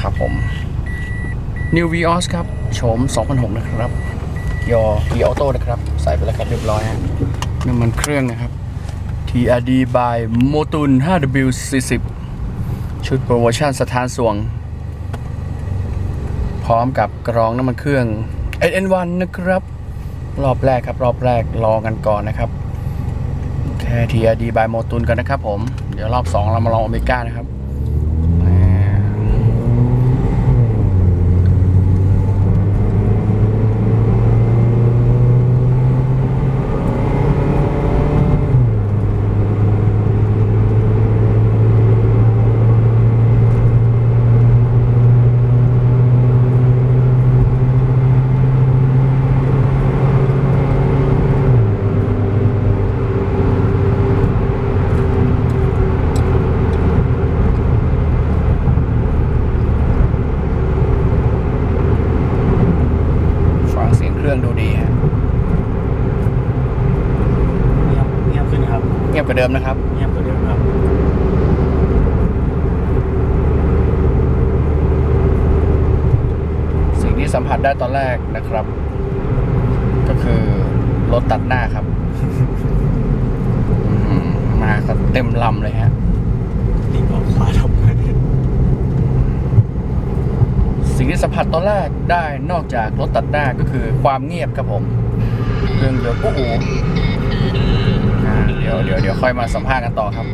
นะครับผม New Vios ครับโฉม2006 นะครับยอ e auto นะครับ ใส่ไปแล้วครับเรียบร้อยฮะน้ำมันเครื่องนะครับ TRD by Motun 5W40 ชุดโปรโมชั่นสถานส่วง พร้อมกับกรองน้ำมันเครื่อง SN1 นะครับ รอบแรกครับ รอบแรกรอกันก่อนนะครับแค่ TRD by Motun กันนะครับผม เดี๋ยวรอบ 2 เรามาลองโอเมก้านะครับ รื่องดูดีฮะเงียบเงียบขึ้นครับเงียบกว่าเดิมนะครับ เงียบกว่าเดิมครับสิ่งที่สัมผัสได้ตอนแรกนะครับ ก็คือรถตัดหน้าครับอืมมาก็เต็มลำเลยฮะ นี่ออกขวาทำไม สิ่งที่สัมผัสตอนแรกได้นอกจากรถตัดหน้าก็คือความเงียบครับผมเครื่องเดี๋ยวปุ๊บอ่าเดี๋ยวเดี๋ยวเดี๋ยวค่อยมาสัมภาษณ์กันต่อครับ